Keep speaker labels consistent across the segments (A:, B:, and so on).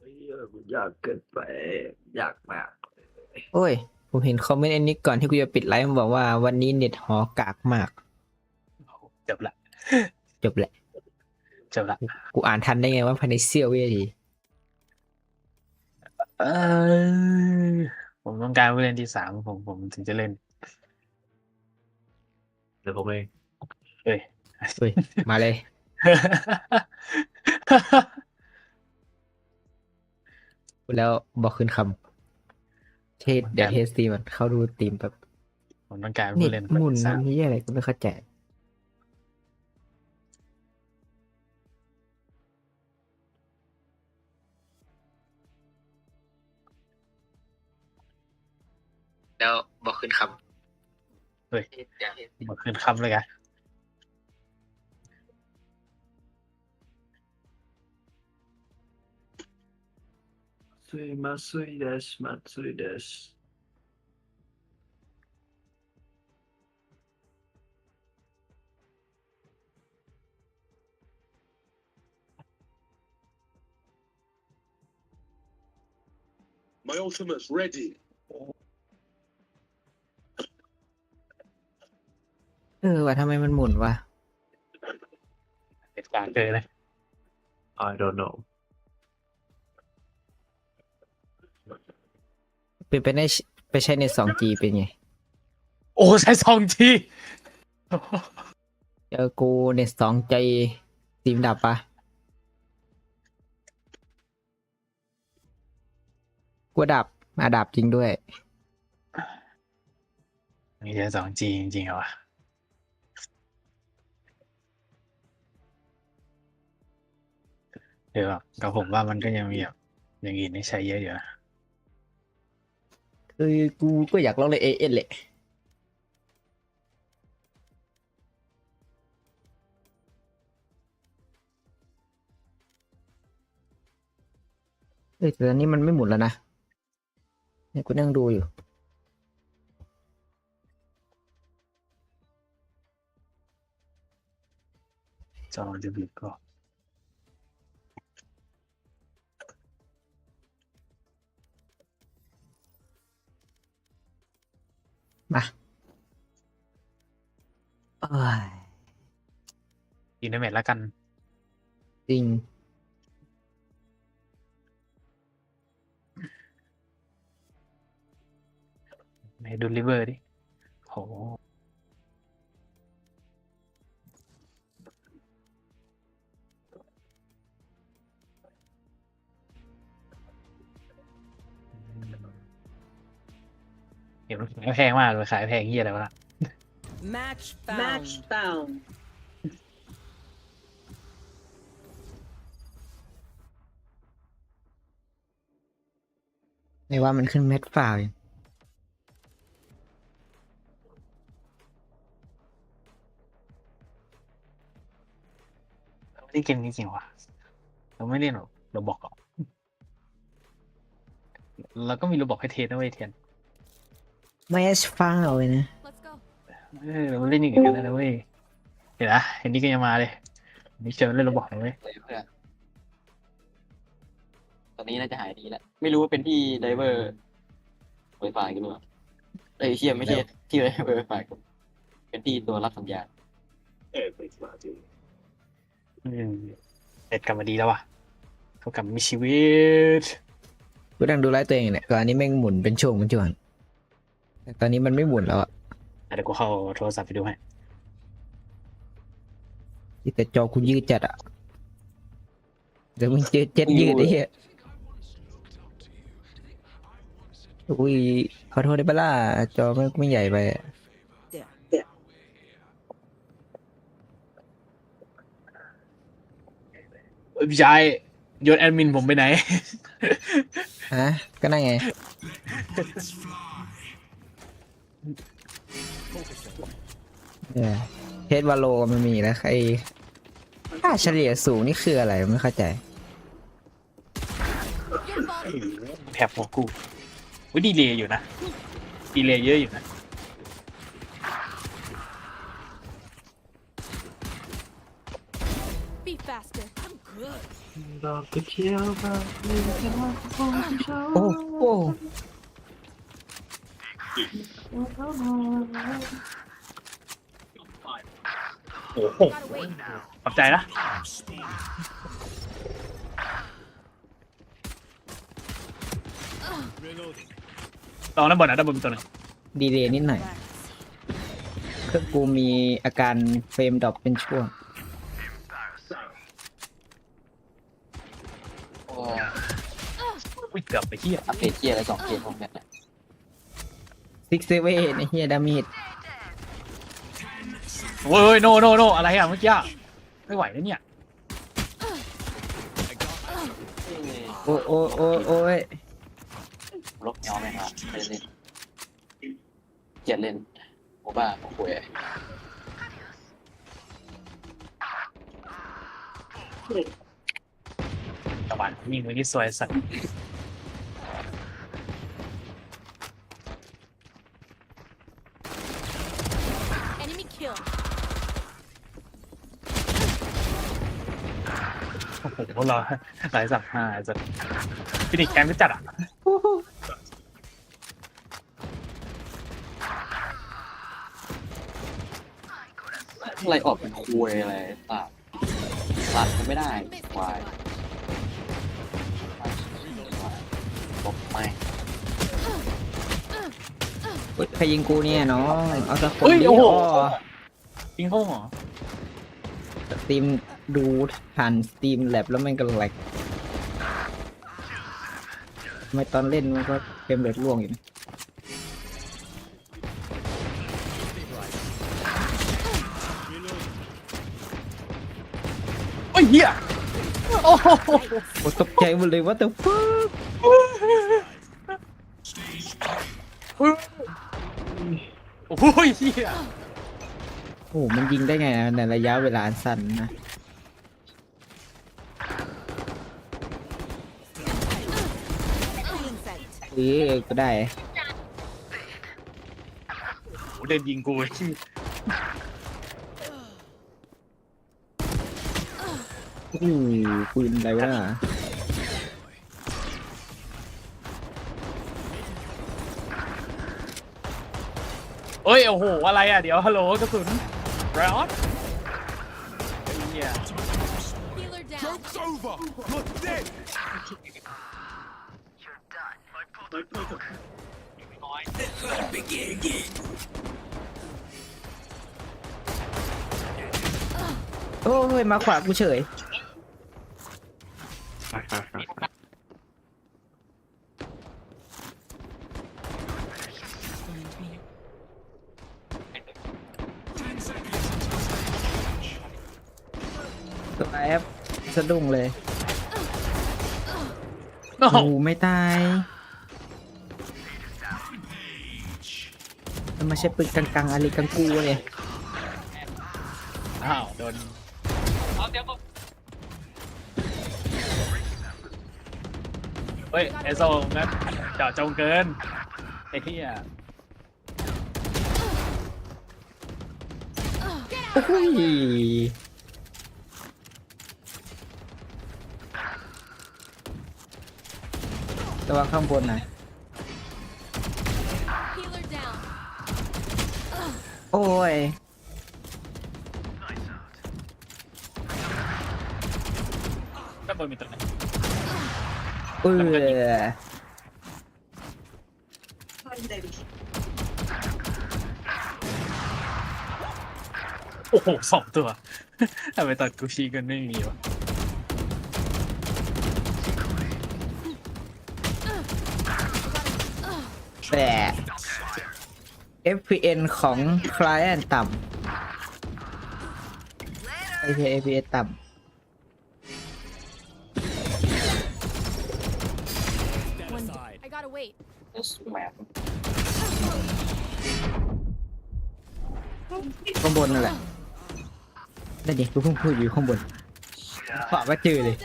A: เฮ้ยมันยากเกินไปยากมาก
B: โอ้ย ผมเห็นคอมเมนต์อันนี้ก่อนที่กูจะปิดไลฟ์มันบอกว่าวันนี้เน็ตหอกากมาก
C: จบละ
B: จบแหละ
C: จบละ
B: กูอ่านทันได้ไงว่าภายในเสี้ยววินาที
C: เออผมต้องการผู้เล่นที่สามผมผมถึงจะเล่น
A: เดี๋ยวผมเอง
C: เฮ้ย
B: เฮ้ยมาเลยพู ดแล้วบอกคืนคำเทสเดี๋ยวเทสตีมันเข้าดูตีมแบบ
C: ผมต้องการ
B: เน็
C: ผู้
B: ต
C: เล่น
B: หมุน
C: ที่
B: มั
C: สานม
B: นี่อะไรก็ไม่เข้าใจแล้วบอกคืนคำ
C: เฮ้ยมาขึ้นคำเลยกัน
A: ซุยมาซุยเดสมาซุยเดส
D: My ultimate's ready.
B: เออว่าทำไมมันหมุนวะ
C: เหตุการณ์เกิดเลย
A: I don't know
B: เป็นไปได้ไปใช้ใน 2G เป็นไง
C: โอ้ใช้สองที
B: เจอกูเน็ต 2G ตีมดับปะกูดับมาดับจริงด้วย
C: มีใช้สองจีจริงๆเหรอวะเดี๋ยวแบบกับผมว่ามันก็ยังมีแบบอย่างอื่นให้ใช้เยอะอยู่นะ
B: คือกูก็อยากลองเลยเอเอแหละเอ้ยแต่ตอนนี้มันไม่หมุนแล้วนะเนี่ยกูนั่งดูอยู่
C: จอจะบิดก็
B: มาเอ้ย
C: อินเทอร์เน็ตแล้วกัน
B: จริง
C: ให้ดูริเวอร์ดิโห เห็นมันขายแพงมากเลยขายแพงเฮียอะไรวะล่ะ
E: Match found.
F: Match found.
B: ไม่ว่ามันขึ้นเม็ดฝ่าวอยู่
C: เราไม่ได้เกมนี้จริงๆวะเราไม่เล่นหรอกเราบอกหรอกเราก็มีระบอกให้เทสนะเว้ยเทียน
B: แมชฝ่าวเลยนะ
E: Let's go.
C: เออเราเล่นอย่างอื่นกันได้นะเว้ยเห็นนะเห็นนี่ก็ยังมาเลยนี่เชิญเล่นระบอกนะเว้ย
G: เลยเพื่อนตอนนี้น่าจะหายดีแล้ว ไม่รู้ว่าเป็นที่ไดเวอร์ไวไฟกันหรือเปล่าเอ้ยเชียไม่ใช่ที่ไดเวอร์ไวไฟกันเป็นที่ตัวรับสัญญาณ
D: Everybody.
C: อืมเด็ดกลับมาดีแล้วว่ะเขากลับมามีชีวิต
B: กูนั่งดูไลฟ์ตัวเองเนี่ยก่อนอันนี้แม่งหมุนเป็นช่วงเป็นช่วง แต่ตอนนี้มันไม่หมุนแล้วอะ
C: อะเดี๋ยวกูเข้าโทรศัพท์ไปดูให้
B: แต่จอกูยืดจัดอะเดี๋ยวมึงเจอเจ็ดยืดไอ้เหี้ยอุ้ยขอโทษได้ปะล่ะจอไม่ไม่ใหญ่ไปอะ
C: เอ้ยพี่ชายโยนแอดมินผมไปไหน
B: ฮะก็นั่นไง เนี่ยเทสวาโลมันมีแล้วไอ้ค่าเฉลี่ยสูงนี่คืออะไรไม่เข้าใจ
E: Get involved.
C: แถบหัวกูอุ้ยดีเลยอยู่นะดีเลยเยอะอยู่นะ
E: Be faster. I'm good.
A: ดอกกระเขียวบานมีแค่ว่าคงเช้า
B: โอ้โอ้
C: โอ้โหขอบใจนะ ลองด้านบนนะด้านบนมีตัวหนึง
B: ดีเลยนิดหน่อยเครื่องกูมีอาการเฟรมดรอปเป็นช่วง
G: โอ้
C: อุ้ยเกือบไปเที่ย
G: อัปเดตเกียร์อะไรสองเกียร์ของแบบเนี่ย
B: ซิกเซเว่นไอ้เฮียดามิด
C: โอ้ยโนโนโนอะไรอะเมื่อกี้อะไม่ไหวแล้วเนี่ย
B: โอ้โอ้โอ้โอ้ย
G: ลบย้อมไหมครับเล่นเล่นเกียร์เล่นโอ้บ้าโอ้โหย
C: ตะวันยิงมือที่สวยสัตว์
E: Enemy kill.
C: โอ้โหพ วกเราหลายสับห้าสัตว์ฟินิกแกมไม่จัดอะ
G: อะไรออกเป็นคุยอะไรตาตัดก็ไม่ได้ควายลบไม่
B: เฮ้ยใครยิงกูเนี่ยน้อง เอาสักคน
C: เฮ้ย
B: ดิ
C: โอ้โห
B: อ้อ
C: ยิงเข้าหัว
B: สตรีม ดูผ่านสตรีมแลบแล้วมันก็แหลกทำไมตอนเล่นมันก็เฟรมเรทล่วงอยู่นะ
C: โอ้ยเหี้ยโอ้โห
B: โอ้ตกใจหมดเลยว่าแต่ฟ้า
C: โอ้โหเหี้ย
B: โอ้โหมันยิงได้ไงอะในระยะเวลาอันสั้นนะ
E: Feeling sight.
B: เออก็ได้
C: โอ้เดินยิงกูไอ้ที่
B: โอ้โหปืนอะไรวะ
C: เอ้ยโอ้โหอะไรอะเดี๋ยวฮัลโหลกระสุนร้อนไอ้เหี้ย
E: Healer down.
D: over. You're dead.
B: โอ้ยมาขวากูเฉย ตัวแอปสะดุ้งเลย
C: โอ้
B: โอ้
C: โห
B: โหไม่ตาย มันไม่ใช่ปืนกังๆอะไรกังกูเลย
C: อ้าวโดนเฮ้ยไอโซงั้นเจาะจงเกินไอ้เหี้ย
B: โอ้ยระวังข้างบนหน่อย โอ้ย
C: ด้านบนมีตัวไหน
B: เออ
C: โอ้โหสองตัว ทำไมตัดกูชีกันไม่มีวะ
B: แต่ FPN ของ Client ต่ำไอพี FPN ต่
E: One. I gotta wait.
G: เอสแมปำ
B: ข้างบนนั่นแหละนั่นดิกูเพิ่งพูดอยู่ข้างบนขวาก็เจอเลย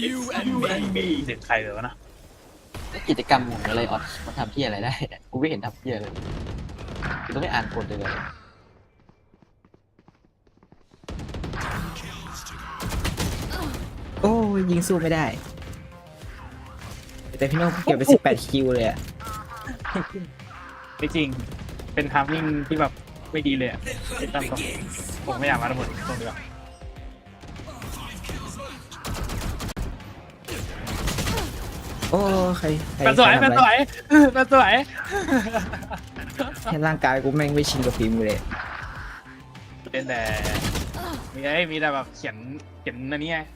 F: you and me.
C: เด็กใครเลยวะนะ
G: แล้วกิจกรรมของอะไรออดมันทำที่อะไรได้ กูไม่เห็นทำที่อะไรเลยคือต้องไม่อ่านกฎเลยเลย
B: โอ้ยยิงสู้ไม่ได้ แต่พี่โน้องเก็บไปสิบแปดคิวเลยอะ
C: ไม่จริง เป็นทามมิ่งที่แบบไม่ดีเลยอะไอ้ตั้มตรงผมไม่อยากมาทั้งหมดตรงนี้หร อก
B: โอ้ใครใคร
C: เป็นสวย
B: ใคร
C: เป็น
B: ทำ
C: ส
B: อะไร
C: วยเป็นสวย
B: แค่ร่างกายกูแม่งไม่ชินกับฝีมือเลย
C: เป็นแต่มีไอ้มีแต่แบบเขียนเขียนอันนี้ไง